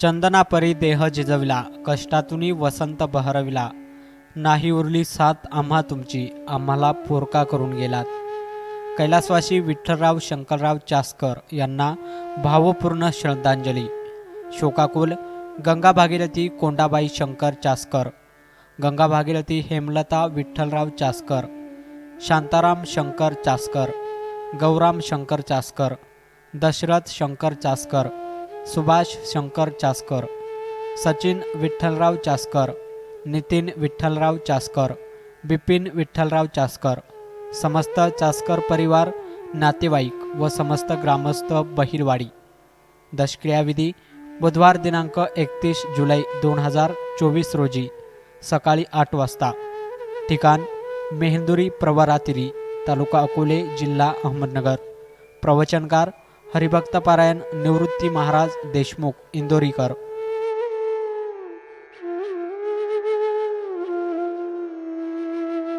चंदनापरी देह जिजविला कष्टातून वसंत बहरविला. नाही उरली साथ आम्हा तुमची आम्हाला पोरका करून गेलात. कैलासवासी विठ्ठलराव शंकरराव चासकर यांना भावपूर्ण श्रद्धांजली. शोकाकुल गंगा भागीरथी कोंडाबाई शंकर चासकर गंगा भागीरथी हेमलता विठ्ठलराव चासकर शांताराम शंकर चासकर गौराम शंकर चासकर दशरथ शंकर चासकर सुभाष शंकर चासकर सचिन विठ्ठलराव चासकर नितीन विठ्ठलराव चासकर बिपिन विठ्ठलराव चासकर समस्त चासकर परिवार नातेवाईक व समस्त ग्रामस्थ बहिरवाडी. दशक्रियाविधी बुधवार दिनांक एकतीस जुलै दोन हजार चोवीस रोजी सकाळी आठ वाजता. ठिकाण मेहंदुरी प्रवरातिरी तालुका अकोले जिल्हा अहमदनगर. प्रवचनकार हरिभक्त पारायण निवृत्ती महाराज देशमुख इंदोरीकर.